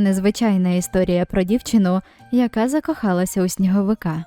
Незвичайна історія про дівчину, яка закохалася у сніговика.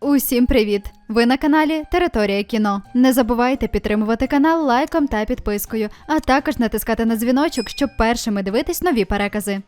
Усім привіт! Ви на каналі Територія кіно. Не забувайте підтримувати канал лайком та підпискою, а також натискати на дзвіночок, щоб першими дивитись нові перекази.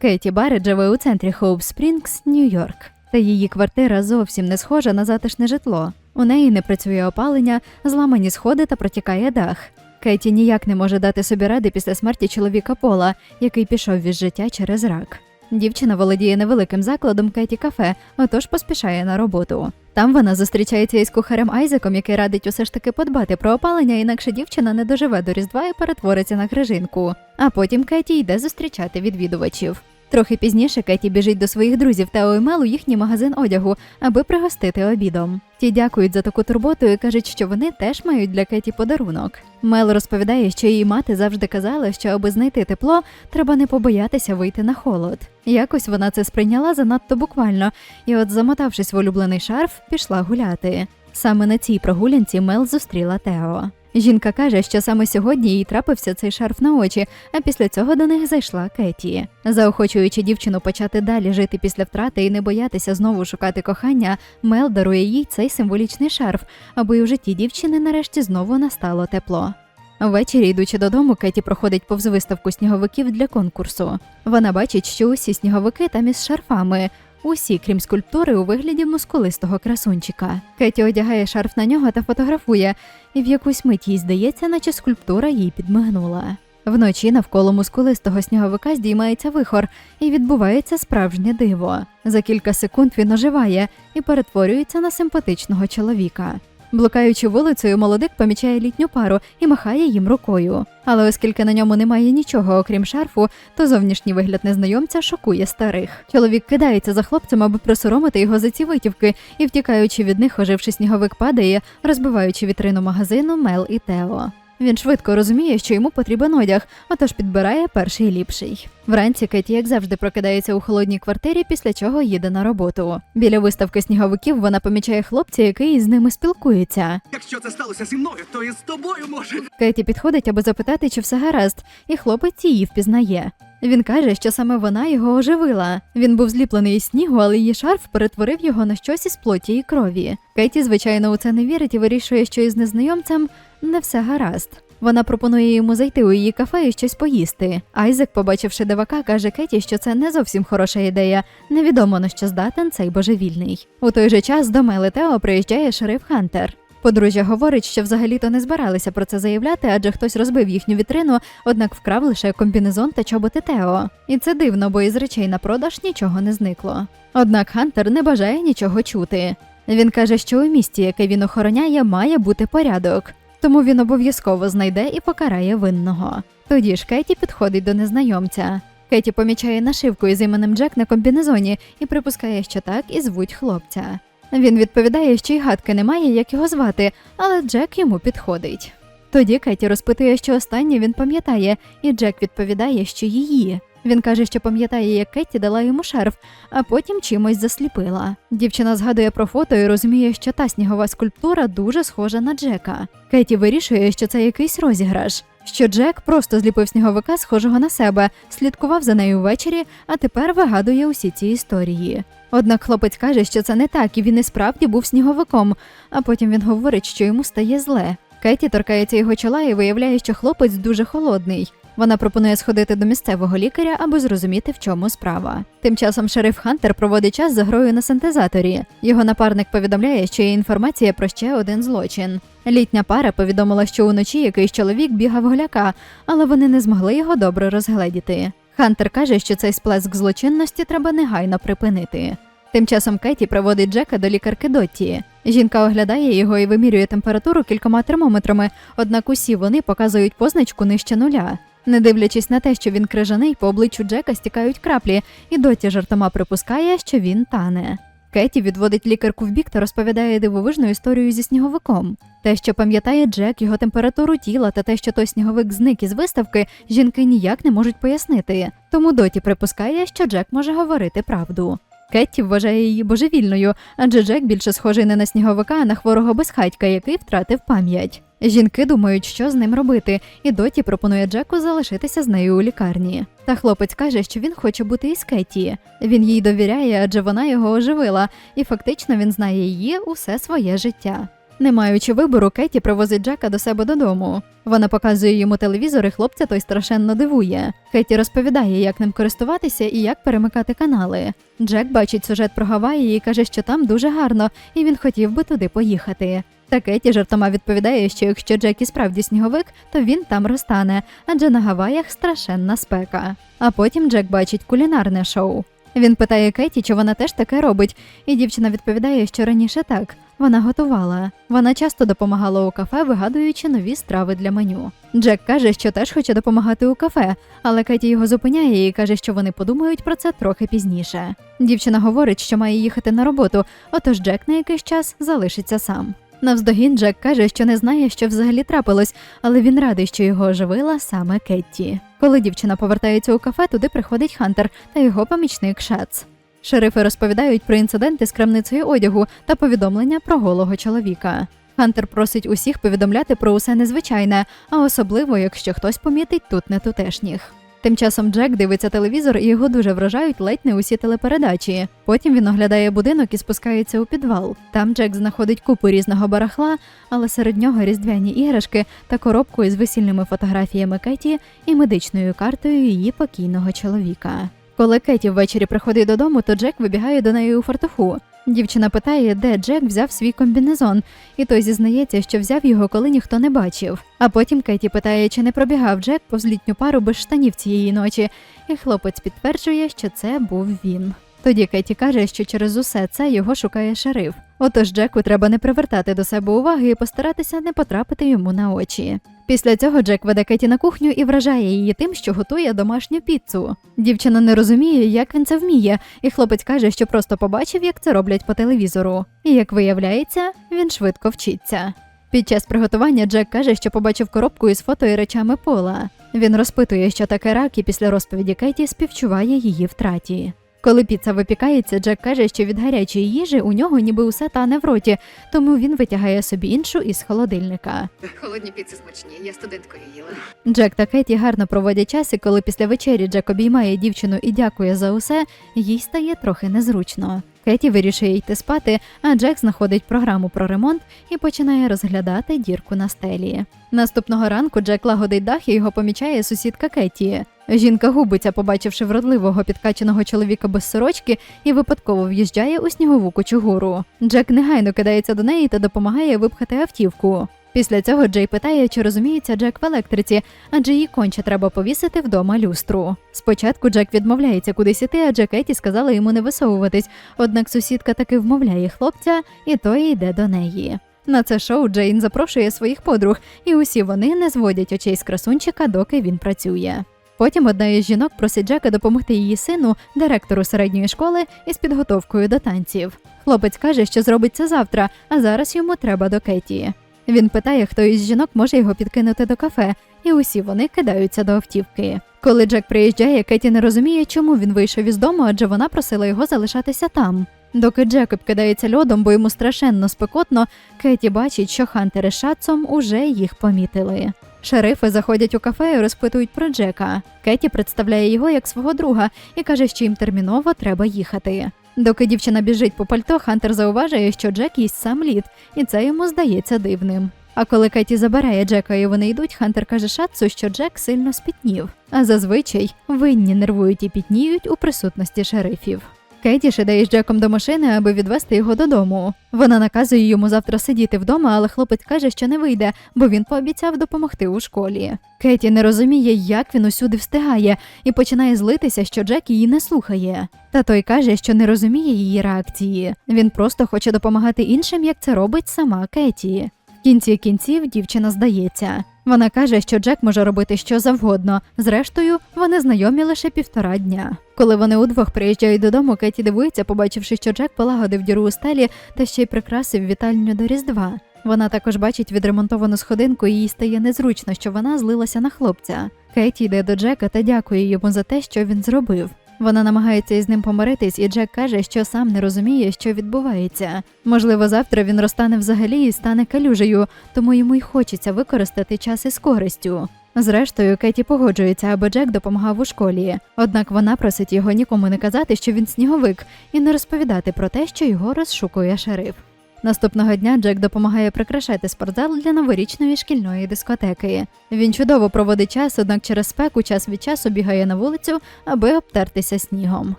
Кеті Барретт живе у центрі Хоуп Спрінгс, Нью-Йорк. Та її квартира зовсім не схожа на затишне житло. У неї не працює опалення, зламані сходи та протікає дах. Кеті ніяк не може дати собі ради після смерті чоловіка Пола, який пішов від життя через рак. Дівчина володіє невеликим закладом Кеті кафе, отож поспішає на роботу. Там вона зустрічається із кухарем Айзеком, який радить усе ж таки подбати про опалення, інакше дівчина не доживе до Різдва і перетвориться на грижинку. А потім Кеті йде зустрічати відвідувачів. Трохи пізніше Кеті біжить до своїх друзів Тео і Мел у їхній магазин одягу, аби пригостити обідом. Ті дякують за таку турботу і кажуть, що вони теж мають для Кеті подарунок. Мел розповідає, що її мати завжди казала, що аби знайти тепло, треба не побоятися вийти на холод. Якось вона це сприйняла занадто буквально, і от, замотавшись в улюблений шарф, пішла гуляти. Саме на цій прогулянці Мел зустріла Тео. Жінка каже, що саме сьогодні їй трапився цей шарф на очі, а після цього до них зайшла Кеті. Заохочуючи дівчину почати далі жити після втрати і не боятися знову шукати кохання, Мел дарує їй цей символічний шарф, аби у житті дівчини нарешті знову настало тепло. Ввечері, йдучи додому, Кеті проходить повз виставку сніговиків для конкурсу. Вона бачить, що усі сніговики там із шарфами. Усі, крім скульптури, у вигляді мускулистого красунчика. Кеті одягає шарф на нього та фотографує, і в якусь мить їй здається, наче скульптура їй підмигнула. Вночі навколо мускулистого сніговика здіймається вихор, і відбувається справжнє диво. За кілька секунд він оживає і перетворюється на симпатичного чоловіка. Блукаючи вулицею, молодик помічає літню пару і махає їм рукою. Але оскільки на ньому немає нічого, окрім шарфу, то зовнішній вигляд незнайомця шокує старих. Чоловік кидається за хлопцем, аби присоромити його за ці витівки, і, втікаючи від них, оживши сніговик падає, розбиваючи вітрину магазину Мел і Тео. Він швидко розуміє, що йому потрібен одяг, отож підбирає перший ліпший. Вранці Кеті, як завжди, прокидається у холодній квартирі, після чого їде на роботу. Біля виставки сніговиків вона помічає хлопця, який із ними спілкується. Якщо це сталося зі мною, то і з тобою може. Кеті підходить, аби запитати, чи все гаразд, і хлопець її впізнає. Він каже, що саме вона його оживила. Він був зліплений із снігу, але її шарф перетворив його на щось із плоті і крові. Кеті, звичайно, у це не вірить і вирішує, що із незнайомцем не все гаразд. Вона пропонує йому зайти у її кафе і щось поїсти. Айзек, побачивши дивака, каже Кеті, що це не зовсім хороша ідея. Невідомо на що здатен цей божевільний. У той же час до Мели Тео приїжджає шериф Хантер. Подружжя говорить, що взагалі-то не збиралися про це заявляти, адже хтось розбив їхню вітрину, однак вкрав лише комбінезон та чоботи Тео. І це дивно, бо із речей на продаж нічого не зникло. Однак Хантер не бажає нічого чути. Він каже, що у місті, яке він охороняє, має бути порядок. Тому він обов'язково знайде і покарає винного. Тоді ж Кеті підходить до незнайомця. Кеті помічає нашивку із іменем Джек на комбінезоні і припускає, що так і звуть хлопця. Він відповідає, що й гадки немає, як його звати, але Джек йому підходить. Тоді Кеті розпитує, що останнє він пам'ятає, і Джек відповідає, що її. Він каже, що пам'ятає, як Кетті дала йому шарф, а потім чимось засліпила. Дівчина згадує про фото і розуміє, що та снігова скульптура дуже схожа на Джека. Кеті вирішує, що це якийсь розіграш. Що Джек просто зліпив сніговика, схожого на себе, слідкував за нею ввечері, а тепер вигадує усі ці історії. Однак хлопець каже, що це не так, і він і справді був сніговиком, а потім він говорить, що йому стає зле. Кеті торкається його чола і виявляє, що хлопець дуже холодний. Вона пропонує сходити до місцевого лікаря, аби зрозуміти, в чому справа. Тим часом шериф Хантер проводить час за грою на синтезаторі. Його напарник повідомляє, що є інформація про ще один злочин. Літня пара повідомила, що уночі якийсь чоловік бігав голяка, але вони не змогли його добре розгледіти. Хантер каже, що цей сплеск злочинності треба негайно припинити. Тим часом Кеті проводить Джека до лікарки Дотті. Жінка оглядає його і вимірює температуру кількома термометрами, однак усі вони показують позначку нижче нуля. Не дивлячись на те, що він крижаний, по обличчю Джека стікають краплі, і Доті жартома припускає, що він тане. Кеті відводить лікарку в бік та розповідає дивовижну історію зі сніговиком. Те, що пам'ятає Джек, його температуру тіла та те, що той сніговик зник із виставки, жінки ніяк не можуть пояснити. Тому Доті припускає, що Джек може говорити правду. Кетті вважає її божевільною, адже Джек більше схожий не на сніговика, а на хворого безхатька, який втратив пам'ять. Жінки думають, що з ним робити, і Доті пропонує Джеку залишитися з нею у лікарні. Та хлопець каже, що він хоче бути із Кеті. Він їй довіряє, адже вона його оживила, і фактично він знає її усе своє життя. Не маючи вибору, Кеті привозить Джека до себе додому. Вона показує йому телевізор, і хлопця той страшенно дивує. Кеті розповідає, як ним користуватися і як перемикати канали. Джек бачить сюжет про Гаваї і каже, що там дуже гарно, і він хотів би туди поїхати. Та Кеті жартома відповідає, що якщо Джек і справді сніговик, то він там розтане, адже на Гаваях страшенна спека. А потім Джек бачить кулінарне шоу. Він питає Кеті, чи вона теж таке робить, і дівчина відповідає, що раніше так. Вона готувала. Вона часто допомагала у кафе, вигадуючи нові страви для меню. Джек каже, що теж хоче допомагати у кафе, але Кеті його зупиняє і каже, що вони подумають про це трохи пізніше. Дівчина говорить, що має їхати на роботу, отож Джек на якийсь час залишиться сам. Навздогін Джек каже, що не знає, що взагалі трапилось, але він радий, що його оживила саме Кетті. Коли дівчина повертається у кафе, туди приходить Хантер та його помічник Шац. Шерифи розповідають про інциденти з крамницею одягу та повідомлення про голого чоловіка. Хантер просить усіх повідомляти про усе незвичайне, а особливо, якщо хтось помітить тут нетутешніх. Тим часом Джек дивиться телевізор і його дуже вражають ледь не усі телепередачі. Потім він оглядає будинок і спускається у підвал. Там Джек знаходить купу різного барахла, але серед нього різдвяні іграшки та коробку із весільними фотографіями Кеті і медичною картою її покійного чоловіка. Коли Кеті ввечері приходить додому, то Джек вибігає до неї у фартуху. Дівчина питає, де Джек взяв свій комбінезон, і той зізнається, що взяв його, коли ніхто не бачив. А потім Кеті питає, чи не пробігав Джек повз літню пару без штанів цієї ночі, і хлопець підтверджує, що це був він. Тоді Кеті каже, що через усе це його шукає шериф. Отож Джеку треба не привертати до себе уваги і постаратися не потрапити йому на очі. Після цього Джек веде Кеті на кухню і вражає її тим, що готує домашню піцу. Дівчина не розуміє, як він це вміє, і хлопець каже, що просто побачив, як це роблять по телевізору. І як виявляється, він швидко вчиться. Під час приготування Джек каже, що побачив коробку із фото і речами пола. Він розпитує, що таке рак, і після розповіді Кеті співчуває її втраті. Коли піца випікається, Джек каже, що від гарячої їжі у нього ніби усе тане в роті, тому він витягає собі іншу із холодильника. Холодні піци смачні, я студенткою їла. Джек та Кеті гарно проводять час, і коли після вечері Джек обіймає дівчину і дякує за усе, їй стає трохи незручно. Кеті вирішує йти спати, а Джек знаходить програму про ремонт і починає розглядати дірку на стелі. Наступного ранку Джек лагодить дах і його помічає сусідка Кеті. Жінка губиться, побачивши вродливого підкаченого чоловіка без сорочки, і випадково в'їжджає у снігову кочугуру. Джек негайно кидається до неї та допомагає випхати автівку. Після цього Джей питає, чи розуміється Джек в електриці, адже їй конче треба повісити вдома люстру. Спочатку Джек відмовляється кудись іти, адже Кеті сказала йому не висовуватись, однак сусідка таки вмовляє хлопця, і той йде до неї. На це шоу Джейн запрошує своїх подруг, і усі вони не зводять очей з красунчика, доки він працює. Потім одна із жінок просить Джека допомогти її сину, директору середньої школи, із підготовкою до танців. Хлопець каже, що зробить це завтра, а зараз йому треба до Кеті. Він питає, хто із жінок може його підкинути до кафе, і усі вони кидаються до автівки. Коли Джек приїжджає, Кеті не розуміє, чому він вийшов із дому, адже вона просила його залишатися там. Доки Джек обкидається льодом, бо йому страшенно спекотно, Кеті бачить, що Хантер із Шатцом уже їх помітили. Шерифи заходять у кафе і розпитують про Джека. Кеті представляє його як свого друга і каже, що їм терміново треба їхати. Доки дівчина біжить по пальто, Хантер зауважує, що Джек їсть сам лід, і це йому здається дивним. А коли Кеті забирає Джека і вони йдуть, Хантер каже Шатсу, що Джек сильно спітнів. А зазвичай винні нервують і пітніють у присутності шерифів. Кеті іде із Джеком до машини, аби відвести його додому. Вона наказує йому завтра сидіти вдома, але хлопець каже, що не вийде, бо він пообіцяв допомогти у школі. Кеті не розуміє, як він усюди встигає, і починає злитися, що Джек її не слухає. Та той каже, що не розуміє її реакції. Він просто хоче допомагати іншим, як це робить сама Кеті. В кінці кінців дівчина здається. Вона каже, що Джек може робити що завгодно. Зрештою, вони знайомі лише півтора дня. Коли вони удвох приїжджають додому, Кеті дивується, побачивши, що Джек полагодив діру у стелі та ще й прикрасив вітальню до Різдва. Вона також бачить відремонтовану сходинку, і їй стає незручно, що вона злилася на хлопця. Кеті йде до Джека та дякує йому за те, що він зробив. Вона намагається із ним помиритись, і Джек каже, що сам не розуміє, що відбувається. Можливо, завтра він розтане взагалі і стане калюжею, тому йому й хочеться використати час із користю. Зрештою, Кеті погоджується, аби Джек допомагав у школі. Однак вона просить його нікому не казати, що він сніговик, і не розповідати про те, що його розшукує шериф. Наступного дня Джек допомагає прикрашати спортзал для новорічної шкільної дискотеки. Він чудово проводить час, однак через спеку час від часу бігає на вулицю, аби обтертися снігом.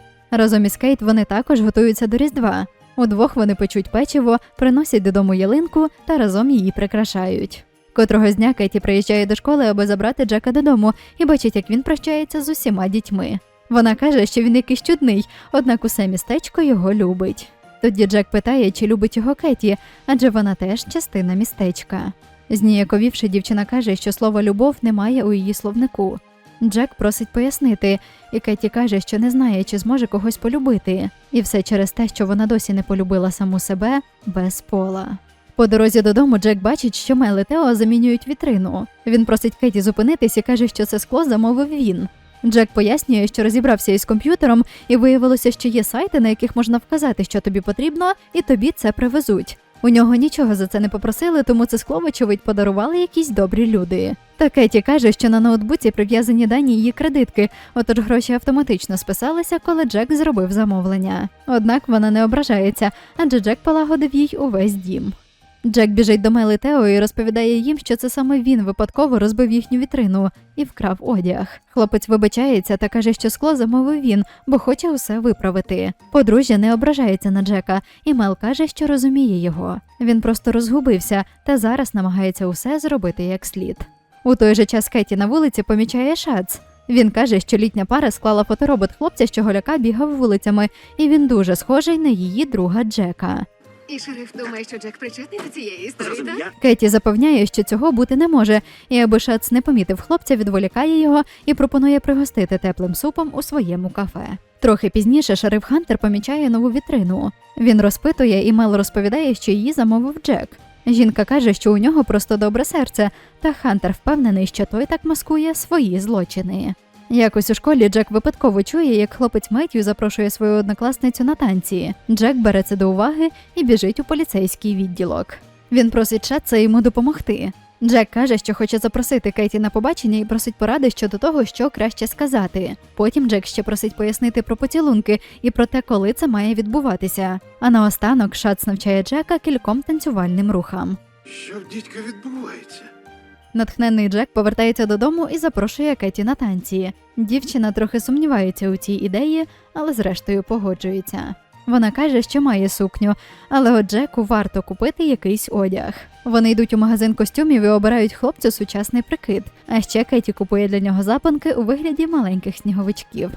Разом із Кейт вони також готуються до Різдва. Удвох вони печуть печиво, приносять додому ялинку та разом її прикрашають. Котрого дня Кеті приїжджає до школи, аби забрати Джека додому, і бачить, як він прощається з усіма дітьми. Вона каже, що він якийсь чудний, однак усе містечко його любить. Тоді Джек питає, чи любить його Кеті, адже вона теж частина містечка. Зніяковівши, дівчина каже, що слово любов немає у її словнику. Джек просить пояснити, і Кеті каже, що не знає, чи зможе когось полюбити, і все через те, що вона досі не полюбила саму себе без пола. По дорозі додому Джек бачить, що Мел і Тео замінюють вітрину. Він просить Кеті зупинитись і каже, що це скло замовив він. Джек пояснює, що розібрався із комп'ютером, і виявилося, що є сайти, на яких можна вказати, що тобі потрібно, і тобі це привезуть. У нього нічого за це не попросили, тому це скло, вочевидь, подарували якісь добрі люди. Та Кеті каже, що на ноутбуці прив'язані дані її кредитки, отож гроші автоматично списалися, коли Джек зробив замовлення. Однак вона не ображається, адже Джек полагодив їй увесь дім. Джек біжить до Мели Тео і розповідає їм, що це саме він випадково розбив їхню вітрину і вкрав одяг. Хлопець вибачається та каже, що скло замовив він, бо хоче усе виправити. Подружжя не ображається на Джека, і Мел каже, що розуміє його. Він просто розгубився та зараз намагається усе зробити як слід. У той же час Кеті на вулиці помічає Шац. Він каже, що літня пара склала фоторобот хлопця, що голяка бігав вулицями, і він дуже схожий на її друга Джека. І шериф думає, що Джек причетний до цієї історії, так? Кеті запевняє, що цього бути не може, і аби Шац не помітив хлопця, відволікає його і пропонує пригостити теплим супом у своєму кафе. Трохи пізніше шериф Хантер помічає нову вітрину. Він розпитує, і Мел розповідає, що її замовив Джек. Жінка каже, що у нього просто добре серце, та Хантер впевнений, що той так маскує свої злочини. Якось у школі Джек випадково чує, як хлопець Меттью запрошує свою однокласницю на танці. Джек бере це до уваги і біжить у поліцейський відділок. Він просить Шатса йому допомогти. Джек каже, що хоче запросити Кеті на побачення і просить поради щодо того, що краще сказати. Потім Джек ще просить пояснити про поцілунки і про те, коли це має відбуватися. А наостанок Шац навчає Джека кільком танцювальним рухам. Що дідька відбувається? Натхнений Джек повертається додому і запрошує Кеті на танці. Дівчина трохи сумнівається у цій ідеї, але зрештою погоджується. Вона каже, що має сукню, але от Джеку варто купити якийсь одяг. Вони йдуть у магазин костюмів і обирають хлопцю сучасний прикид. А ще Кеті купує для нього запанки у вигляді маленьких сніговичків.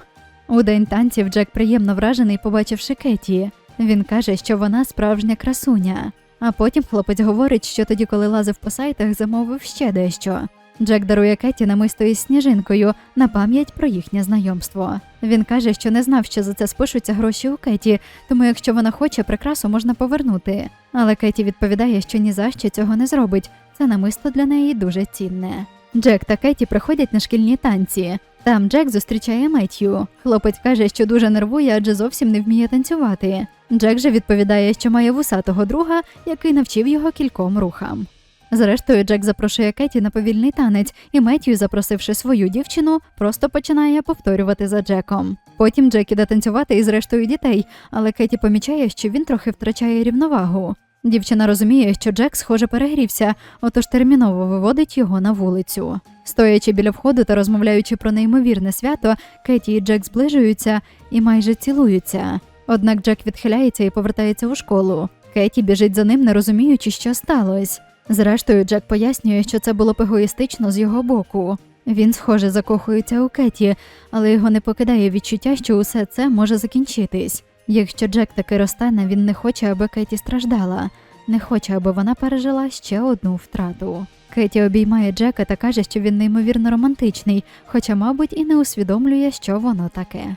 У день танців Джек приємно вражений, побачивши Кеті. Він каже, що вона справжня красуня. А потім хлопець говорить, що тоді, коли лазив по сайтах, замовив ще дещо. Джек дарує Кеті намисто із сніжинкою на пам'ять про їхнє знайомство. Він каже, що не знав, що за це спишуться гроші у Кеті, тому якщо вона хоче, прикрасу можна повернути. Але Кеті відповідає, що ні за що цього не зробить. Це намисто для неї дуже цінне. Джек та Кеті приходять на шкільні танці. Там Джек зустрічає Меттью. Хлопець каже, що дуже нервує, адже зовсім не вміє танцювати. Джек же відповідає, що має вусатого друга, який навчив його кільком рухам. Зрештою, Джек запрошує Кеті на повільний танець, і Меттью, запросивши свою дівчину, просто починає повторювати за Джеком. Потім Джек іде танцювати із рештою дітей, але Кеті помічає, що він трохи втрачає рівновагу. Дівчина розуміє, що Джек, схоже, перегрівся, отож терміново виводить його на вулицю. Стоячи біля входу та розмовляючи про неймовірне свято, Кеті і Джек зближуються і майже цілуються. Однак Джек відхиляється і повертається у школу. Кеті біжить за ним, не розуміючи, що сталося. Зрештою, Джек пояснює, що це було б егоїстично з його боку. Він, схоже, закохується у Кеті, але його не покидає відчуття, що усе це може закінчитись. Якщо Джек таки розтане, він не хоче, аби Кеті страждала, не хоче, аби вона пережила ще одну втрату. Кеті обіймає Джека та каже, що він неймовірно романтичний, хоча, мабуть, і не усвідомлює, що воно таке.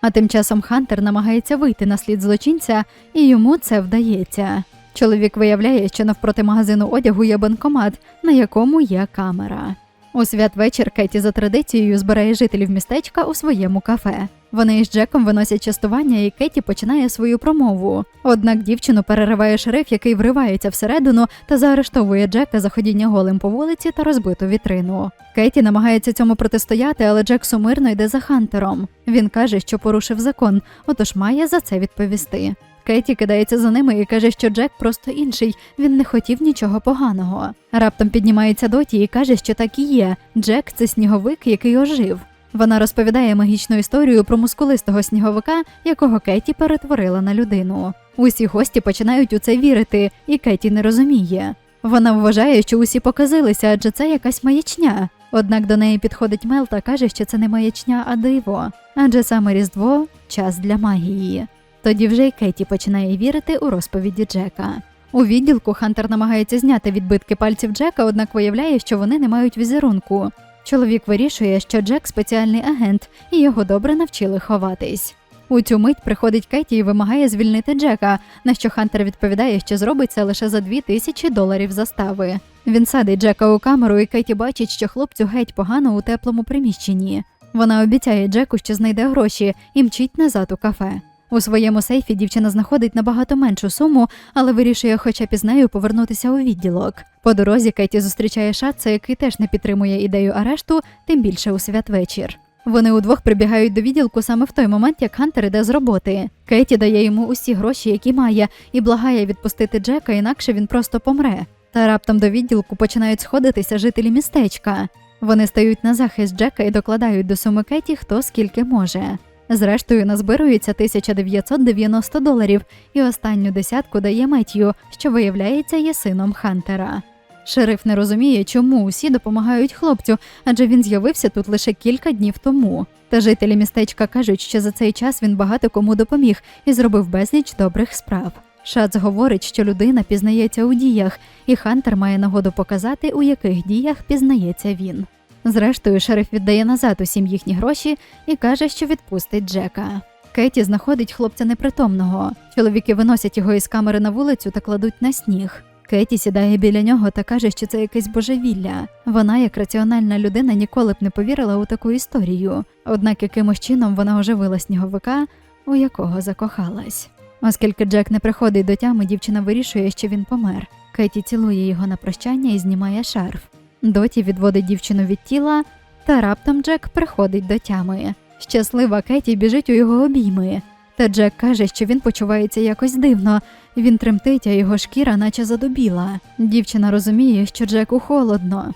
А тим часом Хантер намагається вийти на слід злочинця, і йому це вдається. Чоловік виявляє, що навпроти магазину одягу є банкомат, на якому є камера. У святвечір Кеті за традицією збирає жителів містечка у своєму кафе. Вони із Джеком виносять частування, і Кеті починає свою промову. Однак дівчину перериває шериф, який вривається всередину та заарештовує Джека за ходіння голим по вулиці та розбиту вітрину. Кеті намагається цьому протистояти, але Джек сумирно йде за Хантером. Він каже, що порушив закон, отож має за це відповісти. Кеті кидається за ними і каже, що Джек просто інший, він не хотів нічого поганого. Раптом піднімається Доті і каже, що так і є. Джек це сніговик, який ожив. Вона розповідає магічну історію про мускулистого сніговика, якого Кеті перетворила на людину. Усі гості починають у це вірити, і Кеті не розуміє. Вона вважає, що усі показилися, адже це якась маячня. Однак до неї підходить Мел та каже, що це не маячня, а диво, адже саме Різдво час для магії. Тоді вже й Кеті починає вірити у розповіді Джека. У відділку Хантер намагається зняти відбитки пальців Джека, однак виявляє, що вони не мають візерунку. Чоловік вирішує, що Джек спеціальний агент, і його добре навчили ховатись. У цю мить приходить Кеті і вимагає звільнити Джека, на що Хантер відповідає, що зробить це лише за дві тисячі доларів застави. Він садить Джека у камеру, і Кеті бачить, що хлопцю геть погано у теплому приміщенні. Вона обіцяє Джеку, що знайде гроші, і мчить назад у кафе. У своєму сейфі дівчина знаходить набагато меншу суму, але вирішує хоча б із нею повернутися у відділок. По дорозі Кеті зустрічає Шатца, який теж не підтримує ідею арешту, тим більше у святвечір. Вони удвох прибігають до відділку саме в той момент, як Хантер іде з роботи. Кеті дає йому усі гроші, які має, і благає відпустити Джека, інакше він просто помре. Та раптом до відділку починають сходитися жителі містечка. Вони стають на захист Джека і докладають до суми Кеті хто скільки може. Зрештою, назбирується 1990 доларів, і останню десятку дає Меттью, що виявляється є сином Хантера. Шериф не розуміє, чому усі допомагають хлопцю, адже він з'явився тут лише кілька днів тому. Та жителі містечка кажуть, що за цей час він багато кому допоміг і зробив безліч добрих справ. Шац говорить, що людина пізнається у діях, і Хантер має нагоду показати, у яких діях пізнається він. Зрештою, шериф віддає назад усім їхні гроші і каже, що відпустить Джека. Кеті знаходить хлопця непритомного. Чоловіки виносять його із камери на вулицю та кладуть на сніг. Кеті сідає біля нього та каже, що це якесь божевілля. Вона, як раціональна людина, ніколи б не повірила у таку історію. Однак якимось чином вона оживила сніговика, у якого закохалась. Оскільки Джек не приходить до тями, дівчина вирішує, що він помер. Кеті цілує його на прощання і знімає шарф. Доті відводить дівчину від тіла, та раптом Джек приходить до тями. Щаслива Кеті біжить у його обійми. Та Джек каже, що він почувається якось дивно. Він тремтить, а його шкіра наче задубіла. Дівчина розуміє, що Джеку холодно.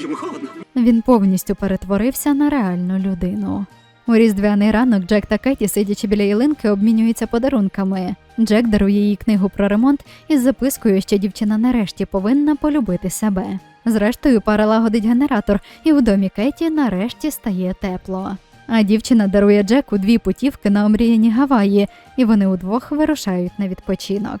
Йому холодно. Він повністю перетворився на реальну людину. У різдвяний ранок Джек та Кеті, сидячи біля ялинки, обмінюються подарунками. Джек дарує їй книгу про ремонт із запискою, що дівчина нарешті повинна полюбити себе. Зрештою, пара лагодить генератор, і в домі Кеті нарешті стає тепло. А дівчина дарує Джеку дві путівки на омріяні Гаваї, і вони удвох вирушають на відпочинок.